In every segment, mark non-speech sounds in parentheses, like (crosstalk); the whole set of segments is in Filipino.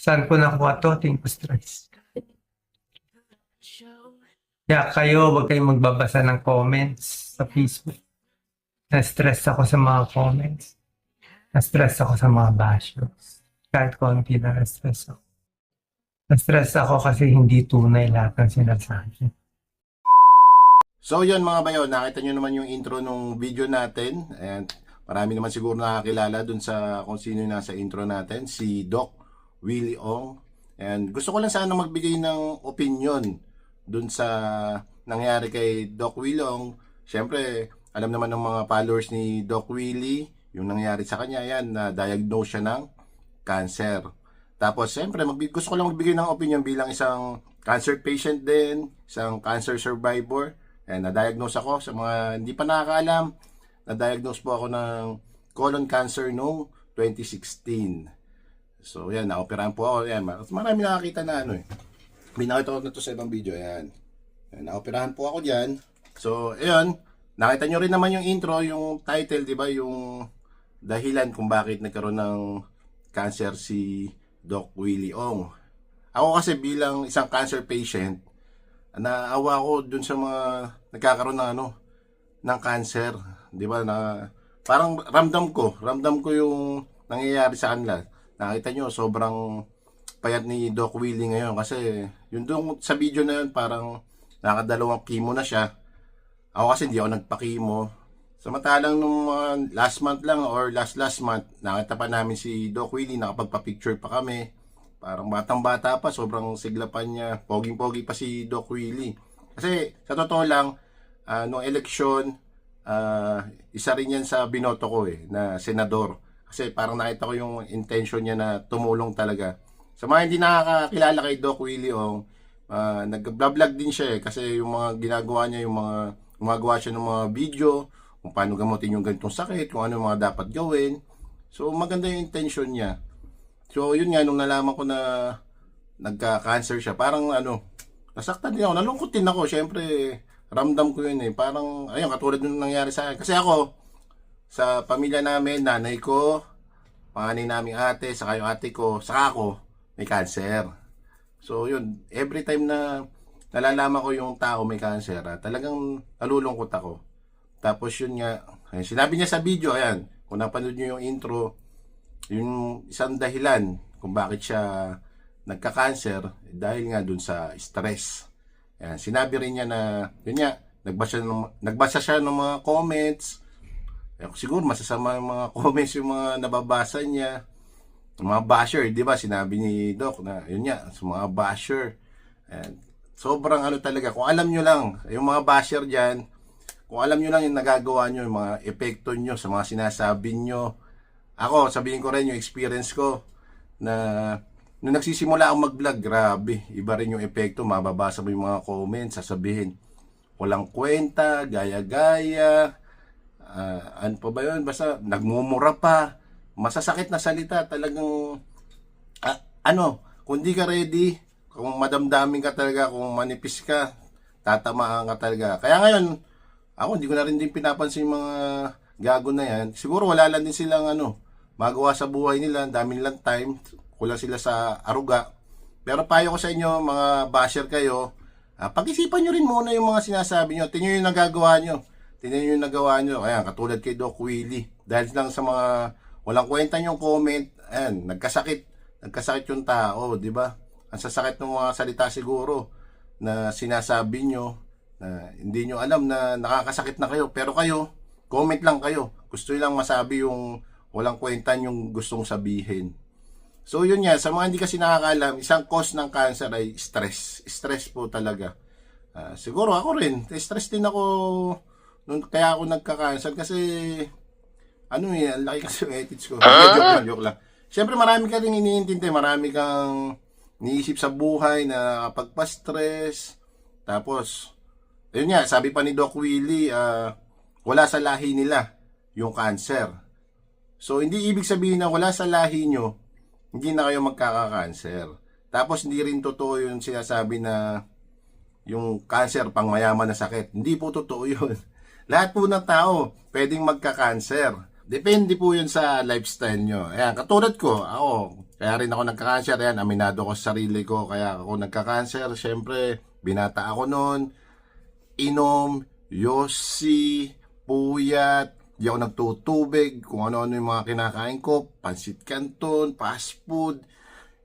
Saan ko nakuha to? Tingin ko stress. Kaya kayo, huwag kayong magbabasa ng comments sa Facebook. Na-stress ako sa mga comments. Na-stress ako sa mga bashers. Kahit konti na na-stress ako. Na-stress ako kasi hindi tunay lahat ng sinasabi. So yun mga bayo, nakita nyo naman yung intro nung video natin. And marami naman siguro nakakilala dun sa kung sino yung nasa intro natin. Si Doc Willie Ong. And gusto ko lang sana magbigay ng opinion dun sa nangyari kay Doc Willie Ong. Siyempre, alam naman ng mga followers ni Doc Willie, yung nangyari sa kanya yan, na diagnose siya ng cancer. Tapos, siyempre, gusto ko lang magbigay ng opinion bilang isang cancer patient din, isang cancer survivor. And na-diagnose ako sa mga hindi pa nakakaalam. Na-diagnose po ako ng colon cancer noong 2016. So, yan, naoperahan po ako. Yan, mar- marami nakakita na ano eh. Binakita ko na to sa ibang video. Yan. yan naoperahan po ako dyan. So, ayan. Nakita nyo rin naman yung intro, yung title, di ba? Yung dahilan kung bakit nagkaroon ng cancer si Doc Willie Ong. Ako kasi bilang isang cancer patient, naawa ko dun sa mga nagkakaroon ng ano ng cancer, 'di ba? Na parang ramdam ko, ramdam ko yung nangyayari sa kanila. Nakita nyo, sobrang payat ni Doc Willie ngayon kasi yung doon sa video na yun parang nakadalawang chemo na siya. Ako kasi hindi ako nagpa-chemo. Samantalang nung mga last month lang or last last month, nakita pa namin si Doc Willie, nakapagpa-picture pa kami. Parang batang bata pa, sobrang sigla pa niya. Poging-pogi pa si Doc Willie. Kasi sa totoo lang, ah, nung eleksyon, ah, isa rin yan sa binoto ko eh, na senador. Kasi parang nakita ko yung intention niya na tumulong talaga. Sa mga hindi nakakakilala kay Doc Willie Ong, ah, nag-vlog din siya eh, kasi yung mga ginagawa niya, yung mga gumagawa siya ng mga video, kung paano gamutin yung ganitong sakit, kung ano yung mga dapat gawin. So maganda yung intention niya. So yun nga, nung nalaman ko na nagka-cancer siya, parang ano, nasaktan din ako, nalungkot din ako, syempre, ramdam ko yun eh. Parang, ayun, katulad nung nangyari sa akin. Kasi ako, sa pamilya namin, nanay ko, panganay naming ate, saka yung ate ko, saka ako, may cancer. So yun, every time na nalalaman ko yung tao may cancer, ah, talagang nalulungkot ako. Tapos yun nga, ayun, sinabi niya sa video, ayan, kung napanood niyo yung intro, yung isang dahilan kung bakit siya nagka-cancer eh, dahil nga dun sa stress. Ayan, sinabi rin niya na, yun nga, nagbasa, ng, nagbasa siya ng mga comments. Siguro masasama yung mga (laughs) comments yung mga nababasa niya. Mga basher, di ba? Sinabi ni Doc na, yun nga, sa mga basher. Ayan, sobrang ano talaga, kung alam nyo lang, yung mga basher dyan, kung alam nyo lang yung nagagawa nyo, yung mga epekto nyo sa mga sinasabi nyo, ako, sabihin ko rin yung experience ko na nung nagsisimula akong mag-vlog, grabe, iba rin yung epekto, mababasa mo yung mga comments, sasabihin, walang kwenta, gaya-gaya, ah, ano pa ba yun, basta nagmumura pa, masasakit na salita, talagang, ah, ano, kung di ka ready, kung madamdamin ka talaga, kung manipis ka, tatamaan ka talaga. Kaya ngayon, ako hindi ko na rin din pinapansin yung mga gago na yan. Siguro wala lang din silang ano, magawa sa buhay nila, dami nilang time, kulang sila sa aruga. Pero payo ko sa inyo, mga basher kayo, ah, pag-isipan nyo rin muna yung mga sinasabi nyo. Tingnan yung nagagawa nyo. Tingnan nyo yung nagawa nyo. Ayan, katulad kay Doc Willie. Dahil lang sa mga walang kwenta yung comment, ayan, nagkasakit. Nagkasakit yung tao, di ba? Ang sasakit ng mga salita siguro na sinasabi nyo na hindi nyo alam na nakakasakit na kayo. Pero kayo, comment lang kayo. Gusto lang masabi yung walang kwenta yung gustong sabihin. So yun nga, sa mga hindi kasi nakakaalam, isang cause ng cancer ay stress. Stress po talaga. Ah, siguro ako rin, stress din ako nung kaya ako nagka-cancer kasi ano eh, ang laki kasi ethics ko. Hindi, joke lang, joke lang. Siyempre marami ka rin iniintindi, marami kang niisip sa buhay na pagpa-stress. Tapos, ayun nga, sabi pa ni Doc Willie, ah, wala sa lahi nila yung cancer. So, hindi ibig sabihin na wala sa lahi nyo, hindi na kayo magkaka-cancer. Tapos, hindi rin totoo yung sinasabi na yung cancer pang mayaman na sakit. Hindi po totoo yun. Lahat po ng tao pwedeng magka-cancer. Depende po yun sa lifestyle nyo. Ayan, katulad ko, ako, kaya rin ako nagka-cancer. Ayan, aminado ko sa sarili ko. Kaya ako nagka-cancer. Siyempre, binata ako noon. Inom, yosi, puyat, di ako nagtutubig, kung ano-ano yung mga kinakain ko, pansit canton, fast food.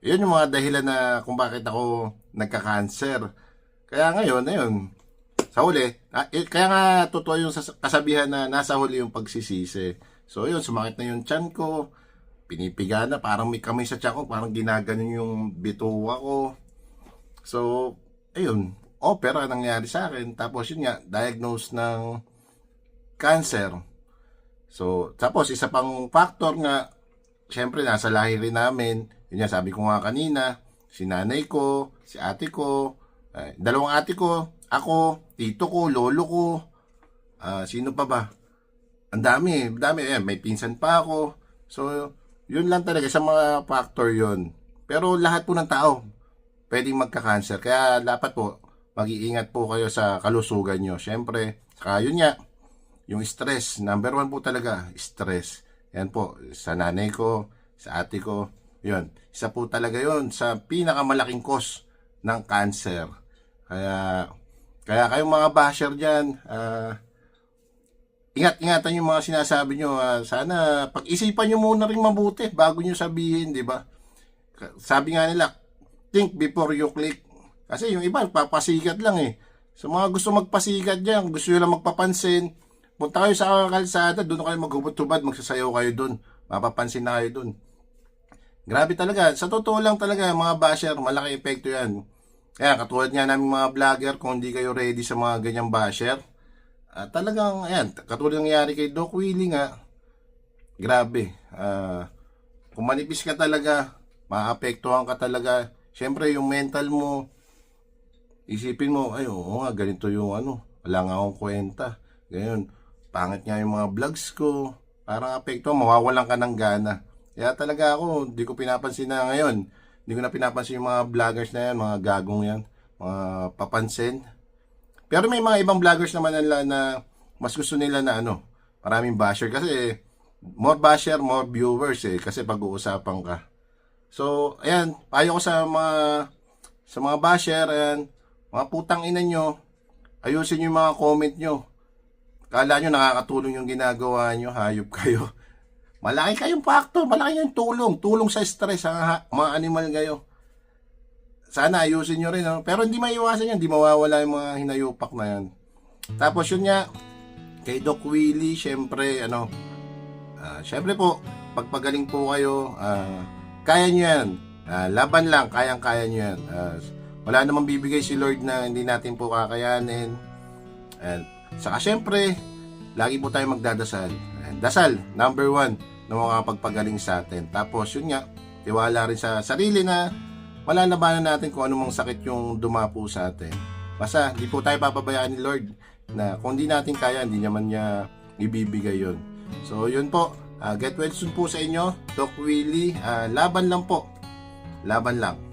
Yun yung mga dahilan na kung bakit ako nagka-cancer. Kaya ngayon, ayun, sa huli, ah, eh, kaya nga totoo yung kasabihan na nasa huli yung pagsisisi. So yun, sumakit na yung tiyan ko, pinipiga na, parang may kamay sa tiyan ko, parang ginaganon yung bituwa ko. So, ayun, opera nangyari sa akin. Tapos yun nga, diagnosed ng cancer. So, tapos isa pang factor nga, syempre nasa lahi rin namin, yun nga sabi ko nga kanina, si nanay ko, si ate ko, eh, dalawang ate ko, ako, tito ko, lolo ko, ah, sino pa ba? Ang dami, dami, eh, may pinsan pa ako. So, yun lang talaga sa mga factor yun. Pero lahat po ng tao, pwedeng magka-cancer. Kaya dapat po, mag-iingat po kayo sa kalusugan nyo. Siyempre, saka yun nga, yung stress, number one po talaga, stress. Yan po, sa nanay ko, sa ate ko, yun. Isa po talaga yun sa pinakamalaking cause ng cancer. Kaya, kaya kayong mga basher dyan, ah, ingat-ingatan yung mga sinasabi nyo. ah, sana pag-isipan nyo muna rin mabuti bago nyo sabihin, di ba? Sabi nga nila, think before you click. Kasi yung iba, papasikat lang eh. Sa mga gusto magpasikat dyan, gusto nyo lang magpapansin, punta kayo sa kalsada, doon kayo maghubot-hubad, magsasayaw kayo doon. Mapapansin na kayo doon. Grabe talaga. Sa totoo lang talaga, mga basher, malaki epekto yan. Kaya katulad nga namin mga vlogger, kung hindi kayo ready sa mga ganyang basher, ah, talagang, ayan, katulad ng nangyari kay Doc Willie nga, grabe. Ah, kung manipis ka talaga, maapektuhan ka talaga. Siyempre, yung mental mo, isipin mo, ay, oo nga, ganito yung ano, wala nga akong kwenta. Ganyan, pangit nga yung mga vlogs ko. Parang apekto, mawawalan ka ng gana. Kaya talaga ako, di ko pinapansin na ngayon. Hindi ko na pinapansin yung mga vloggers na yan, mga gagong yan, mga papansin. Pero may mga ibang vloggers naman nila na mas gusto nila na ano, maraming basher kasi more basher, more viewers eh kasi pag-uusapan ka. So, ayan, payo ko sa mga sa mga basher, ayan, mga putang ina nyo, ayusin yung mga comment nyo. Kala nyo nakakatulong yung ginagawa nyo, hayop kayo. (laughs) Malaki kayong factor, malaki yung tulong. Tulong sa stress, ha, mga animal kayo. Sana ayusin nyo rin. No? Pero hindi maiwasan yan, hindi mawawala yung mga hinayupak na yan. Tapos yun nga, kay Doc Willie, syempre, ano, ah, syempre po, pagpagaling po kayo, ah, kaya nyo yan. Ah, laban lang, kayang-kaya nyo yan. Ah, wala namang bibigay si Lord na hindi natin po kakayanin. And, saka syempre, lagi po tayo magdadasal. And, dasal, number one, na mga pagpagaling sa atin. Tapos, yun nga, tiwala rin sa sarili na malalabanan natin kung anumang sakit yung dumapo sa atin. Basta, hindi po tayo papabayaan ni Lord na kung hindi natin kaya, hindi naman niya ibibigay yon. So, yun po. Ah, get well soon po sa inyo. Doc Willie, ah, laban lang po. Laban lang.